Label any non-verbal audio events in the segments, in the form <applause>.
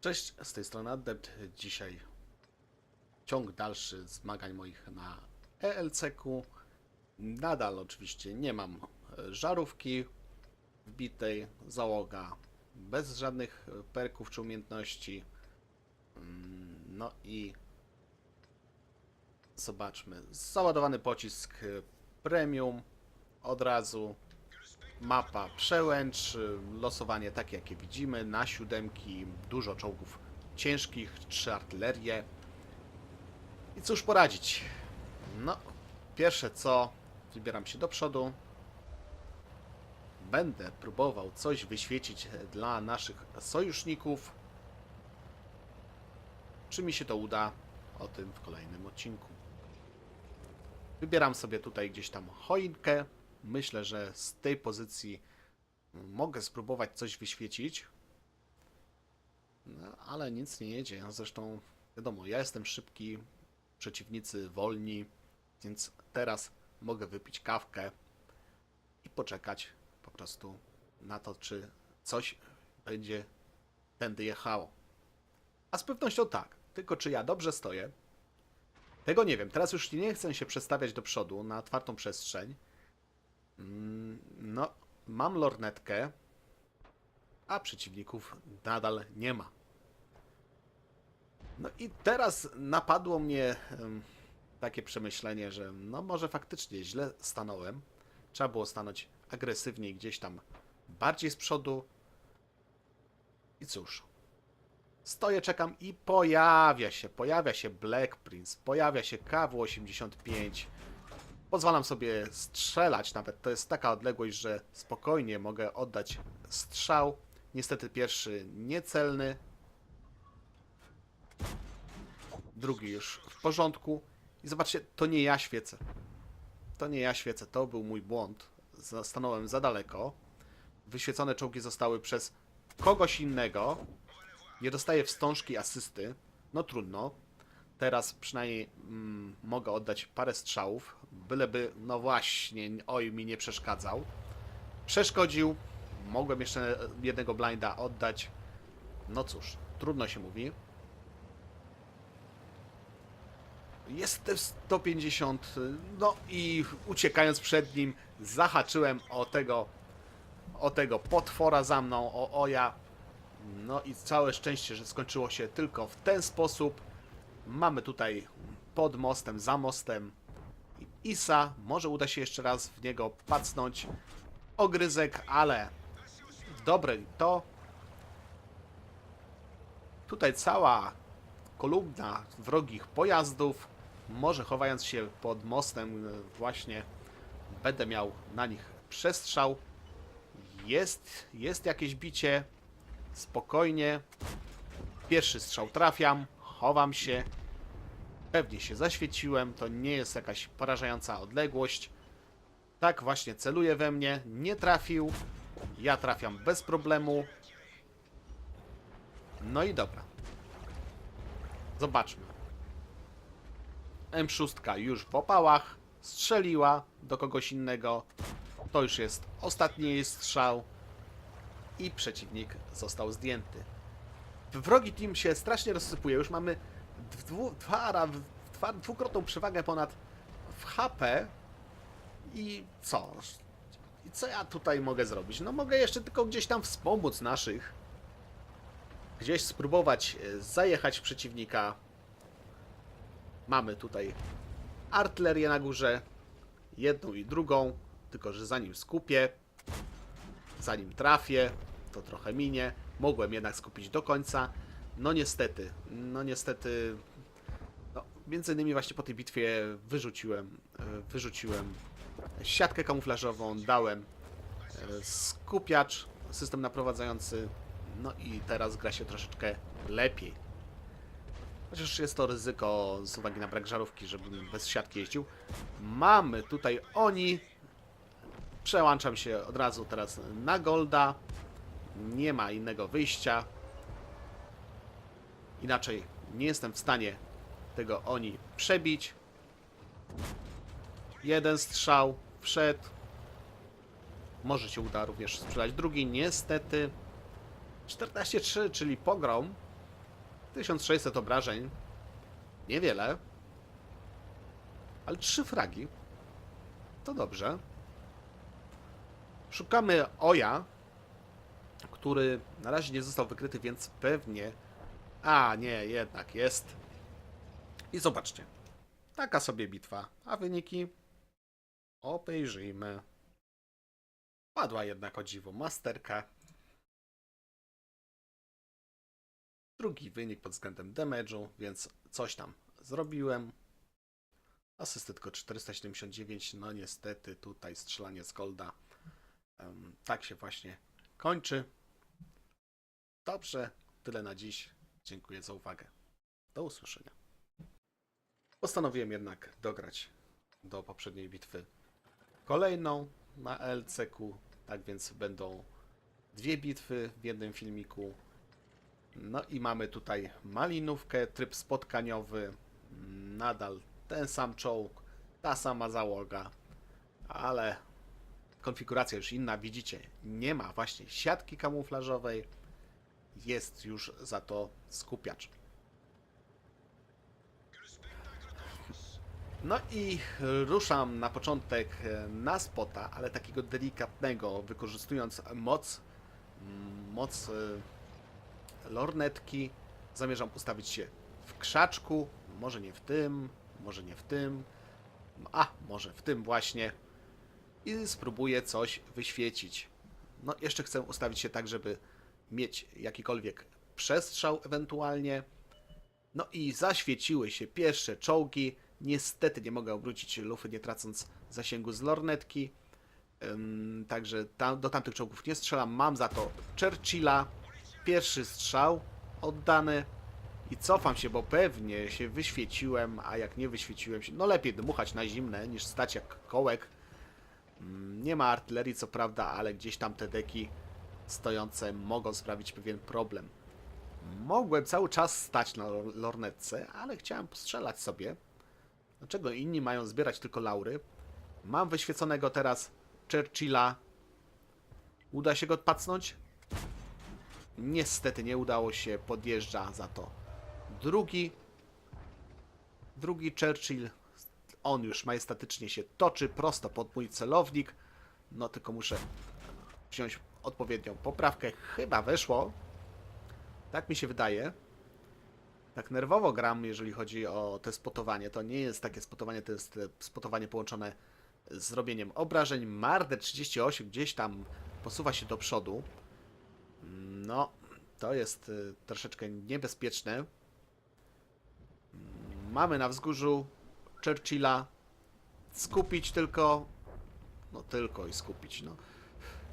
Cześć, z tej strony Adept. Dzisiaj ciąg dalszy zmagań moich na ELC-ku. Nadal oczywiście nie mam e, żarówki wbitej, załoga bez żadnych perków czy umiejętności. Mm, No i zobaczmy. Załadowany pocisk e, premium od razu. Mapa przełęcz, losowanie takie jakie widzimy, na siódemki, dużo czołgów ciężkich, trzy artylerie. I cóż poradzić? No, pierwsze co, wybieram się do przodu. Będę próbował coś wyświecić dla naszych sojuszników. Czy mi się to uda? O tym w kolejnym odcinku. Wybieram sobie tutaj gdzieś tam choinkę. Myślę, że z tej pozycji mogę spróbować coś wyświecić. No, ale nic nie jedzie. Zresztą wiadomo, ja jestem szybki, przeciwnicy wolni, więc teraz mogę wypić kawkę i poczekać po prostu na to, czy coś będzie tędy jechało. A z pewnością tak. Tylko czy ja dobrze stoję? Tego nie wiem. Teraz już nie chcę się przestawiać do przodu na otwartą przestrzeń. Mm, No, mam lornetkę, a przeciwników nadal nie ma. No i teraz napadło mnie takie przemyślenie, że no może faktycznie źle stanąłem. Trzeba było stanąć agresywniej gdzieś tam bardziej z przodu. I cóż. Stoję, czekam i pojawia się, pojawia się Black Prince, pojawia się KW-85. Pozwalam sobie strzelać, nawet to jest taka odległość, że spokojnie mogę oddać strzał. Niestety pierwszy niecelny. Drugi już w porządku. I zobaczcie, to nie ja świecę. To nie ja świecę, to był mój błąd. Stanąłem za daleko. Wyświecone czołgi zostały przez kogoś innego. Nie dostaję wstążki asysty. No trudno. Teraz przynajmniej mm, mogę oddać parę strzałów, byleby, no właśnie, oj, mi nie przeszkadzał. Przeszkodził, mogłem jeszcze jednego blinda oddać. No cóż, trudno się mówi. Jest 150, no i uciekając przed nim, zahaczyłem o tego, o tego potwora za mną, o Oja. No i całe szczęście, że skończyło się tylko w ten sposób. Mamy tutaj pod mostem, za mostem Isa. Może uda się jeszcze raz w niego pacnąć. Ogryzek, ale dobre to. Tutaj cała kolumna wrogich pojazdów. Może chowając się pod mostem właśnie będę miał na nich przestrzał. Jest, jest jakieś bicie. Spokojnie. Pierwszy strzał trafiam, chowam się. Pewnie się zaświeciłem, to nie jest jakaś porażająca odległość. Tak właśnie celuje we mnie, nie trafił. Ja trafiam bez problemu. No i dobra. Zobaczmy. M6 już w opałach, strzeliła do kogoś innego. To już jest ostatni jej strzał i przeciwnik został zdjęty. Wrogi team się strasznie rozsypuje. Już mamy dwu, dwa, dwa, dwukrotną przewagę ponad w HP. I co? I co ja tutaj mogę zrobić? No mogę jeszcze tylko gdzieś tam wspomóc naszych. Gdzieś spróbować e, zajechać przeciwnika. Mamy tutaj artylerię na górze. Jedną i drugą. Tylko, że zanim skupię, zanim trafię, to trochę minie. Mogłem jednak skupić do końca. No niestety, no niestety, no, między innymi właśnie po tej bitwie wyrzuciłem, e, wyrzuciłem siatkę kamuflażową, dałem e, skupiacz, system naprowadzający, no i teraz gra się troszeczkę lepiej. Chociaż jest to ryzyko z uwagi na brak żarówki, żebym bez siatki jeździł. Mamy tutaj oni. Przełączam się od razu teraz na Golda. Nie ma innego wyjścia. Inaczej nie jestem w stanie tego oni przebić. Jeden strzał wszedł. Może się uda również sprzedać drugi. Niestety 14-3, czyli pogrom. 1600 obrażeń. Niewiele. Ale trzy fragi. To dobrze. Szukamy Oja, który na razie nie został wykryty, więc pewnie... A, nie, jednak jest. I zobaczcie. Taka sobie bitwa. A wyniki? Obejrzyjmy. Padła jednak o dziwo masterka. Drugi wynik pod względem damage'u, więc coś tam zrobiłem. Asysty tylko 479, no niestety tutaj strzelanie z golda. Em, tak się właśnie kończy. Dobrze, tyle na dziś. Dziękuję za uwagę. Do usłyszenia. Postanowiłem jednak dograć do poprzedniej bitwy kolejną na LCQ. Tak więc będą dwie bitwy w jednym filmiku. No i mamy tutaj malinówkę, tryb spotkaniowy. Nadal ten sam czołg, ta sama załoga, ale konfiguracja już inna. Widzicie, nie ma właśnie siatki kamuflażowej. Jest już za to skupiacz. No i ruszam na początek na spota, ale takiego delikatnego, wykorzystując moc, mm, moc e, lornetki. Zamierzam ustawić się w krzaczku, może nie w tym, może nie w tym, a może w tym właśnie i spróbuję coś wyświecić. No jeszcze chcę ustawić się tak, żeby mieć jakikolwiek przestrzał ewentualnie. No i zaświeciły się pierwsze czołgi. Niestety nie mogę obrócić lufy, nie tracąc zasięgu z lornetki. Ym, także tam, do tamtych czołgów nie strzelam. Mam za to Churchilla. Pierwszy strzał oddany. I cofam się, bo pewnie się wyświeciłem, a jak nie wyświeciłem się, no lepiej dmuchać na zimne niż stać jak kołek. Mm, Nie ma artylerii, co prawda, ale gdzieś tam te deki stojące mogą sprawić pewien problem. Mogłem cały czas stać na lor- lornetce, ale chciałem postrzelać sobie. Dlaczego inni mają zbierać tylko laury? Mam wyświeconego teraz Churchilla. Uda się go odpacnąć? Niestety nie udało się, podjeżdża za to drugi. Drugi Churchill. On już majestatycznie się toczy prosto pod mój celownik. No tylko muszę wziąć odpowiednią poprawkę. Chyba weszło. Tak mi się wydaje. Tak nerwowo gram, jeżeli chodzi o te spotowanie. To nie jest takie spotowanie, to jest e, spotowanie połączone z robieniem obrażeń. Marder 38 gdzieś tam posuwa się do przodu. No, to jest y, troszeczkę niebezpieczne. Mamy na wzgórzu Churchilla. Skupić tylko. No tylko i skupić. No.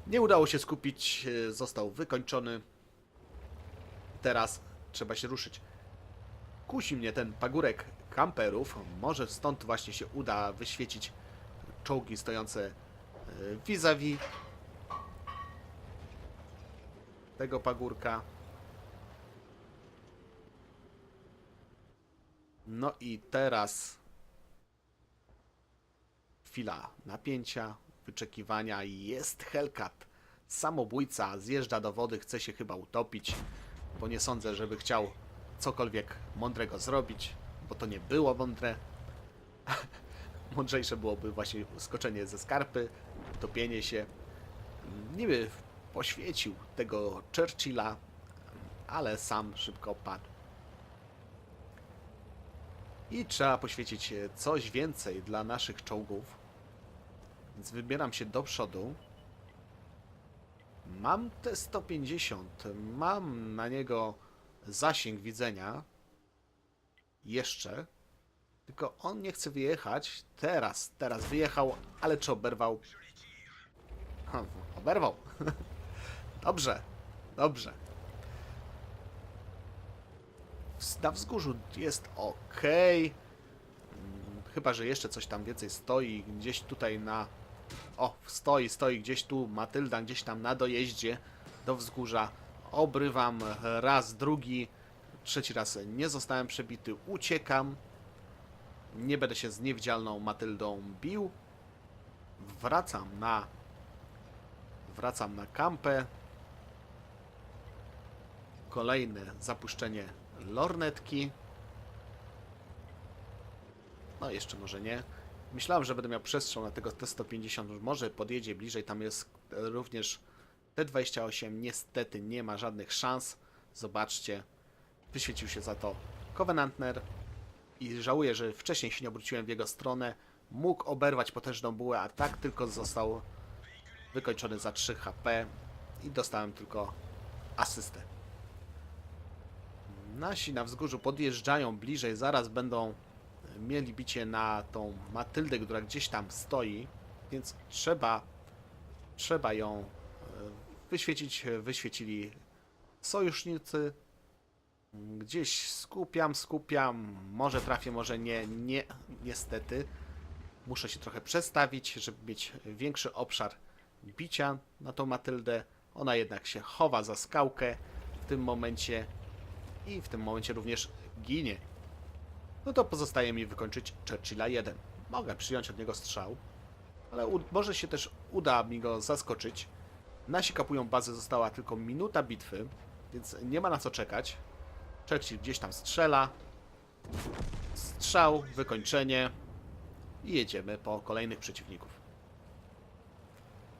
Nie udało się skupić, y, został wykończony. Teraz trzeba się ruszyć. Kusi mnie ten pagórek kamperów. Może stąd właśnie się uda wyświecić czołgi stojące y, vis-a-vis tego pagórka. No i teraz chwila napięcia, wyczekiwania. Jest Hellcat. Samobójca zjeżdża do wody, chce się chyba utopić, bo nie sądzę, żeby chciał cokolwiek mądrego zrobić, bo to nie było mądre. <laughs> Mądrzejsze byłoby właśnie skoczenie ze skarpy, utopienie się. Niby poświecił tego Churchilla, ale sam szybko padł. I trzeba poświecić coś więcej dla naszych czołgów. Więc wybieram się do przodu. Mam T-150. Mam na niego zasięg widzenia. Jeszcze. Tylko on nie chce wyjechać. Teraz, teraz wyjechał, ale czy oberwał? Oberwał. <laughs> Dobrze, dobrze. Na wzgórzu jest ok. Chyba, że jeszcze coś tam więcej stoi. Gdzieś tutaj na. O, stoi, stoi gdzieś tu. Matylda gdzieś tam na dojeździe do wzgórza. Obrywam raz, drugi. Trzeci raz nie zostałem przebity. Uciekam. Nie będę się z niewidzialną Matyldą bił. Wracam na. Wracam na kampę kolejne zapuszczenie lornetki. No, jeszcze może nie. Myślałem, że będę miał przestrzał na tego T-150. Może podjedzie bliżej. Tam jest e, również T-28. Niestety nie ma żadnych szans. Zobaczcie. Wyświecił się za to Covenantner. I żałuję, że wcześniej się nie obróciłem w jego stronę. Mógł oberwać potężną bułę, a tak tylko został wykończony za 3 HP. I dostałem tylko asystę. Nasi na wzgórzu podjeżdżają bliżej, zaraz będą mieli bicie na tą Matyldę, która gdzieś tam stoi, więc trzeba, trzeba ją e, wyświecić. Wyświecili sojusznicy. Gdzieś skupiam, skupiam. Może trafię, może nie. Nie, niestety. Muszę się trochę przestawić, żeby mieć większy obszar bicia na tą Matyldę. Ona jednak się chowa za skałkę w tym momencie i w tym momencie również ginie. No to pozostaje mi wykończyć Churchilla 1. Mogę przyjąć od niego strzał, ale może się też uda mi go zaskoczyć. Nasi kapują bazę, została tylko minuta bitwy, więc nie ma na co czekać. Churchill gdzieś tam strzela. Strzał, wykończenie i jedziemy po kolejnych przeciwników.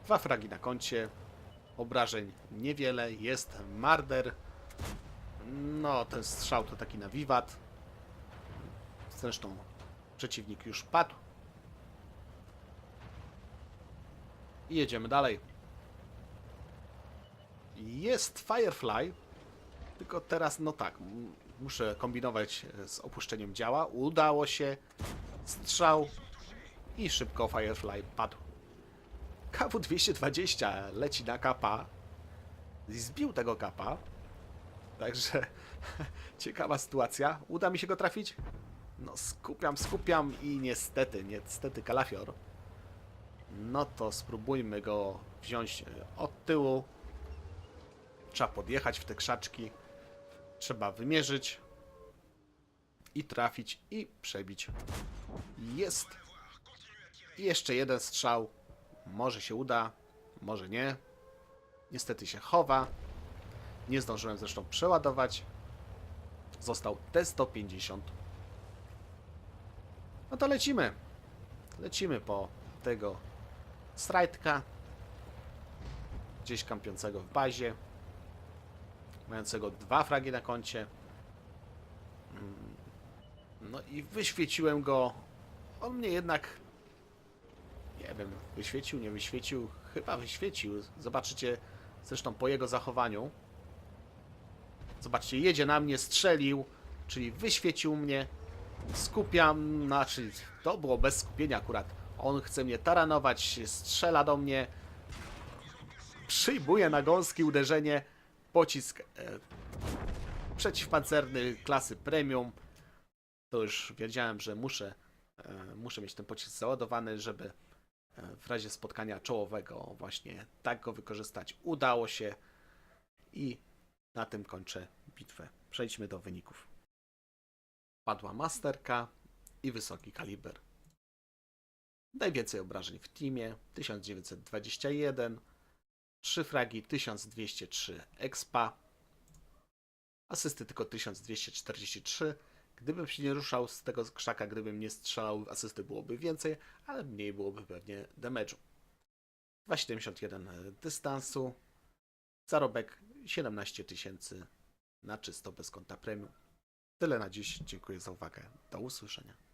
Dwa fragi na koncie, obrażeń niewiele, jest marder. No, ten strzał to taki na wiwat. Zresztą przeciwnik już padł. I jedziemy dalej. Jest Firefly, tylko teraz, no tak, muszę kombinować z opuszczeniem działa. Udało się. Strzał i szybko Firefly padł. KW-220 leci na kapa. I zbił tego kapa. Także <laughs> ciekawa sytuacja. Uda mi się go trafić? No skupiam, skupiam i niestety, niestety kalafior. No to spróbujmy go wziąć e, od tyłu. Trzeba podjechać w te krzaczki. Trzeba wymierzyć. I trafić i przebić. Jest. I jeszcze jeden strzał. Może się uda, może nie. Niestety się chowa. Nie zdążyłem zresztą przeładować. Został T-150. No to lecimy. Lecimy po tego strajtka. Gdzieś kampiącego w bazie. Mającego dwa fragi na koncie. Mm, No i wyświeciłem go. On mnie jednak. Nie wiem, wyświecił, nie wyświecił. Chyba wyświecił. Zobaczycie zresztą po jego zachowaniu. Zobaczcie, jedzie na mnie, strzelił, czyli wyświecił mnie. Skupiam, znaczy to było bez skupienia akurat. On chce mnie taranować, strzela do mnie. Przyjmuje na gąski uderzenie. Pocisk e, przeciwpancerny klasy premium. To już wiedziałem, że muszę, e, muszę mieć ten pocisk załadowany, żeby e, w razie spotkania czołowego właśnie tak go wykorzystać. Udało się i na tym kończę bitwę. Przejdźmy do wyników. Padła masterka i wysoki kaliber. Najwięcej obrażeń w teamie 1921, 3 fragi 1203 expa, asysty tylko 1243. Gdybym się nie ruszał z tego krzaka, gdybym nie strzelał, asysty byłoby więcej, ale mniej byłoby pewnie damage'u. 271 dystansu, zarobek 17 tysięcy na czysto bez konta premium. Tyle na dziś. Dziękuję za uwagę. Do usłyszenia.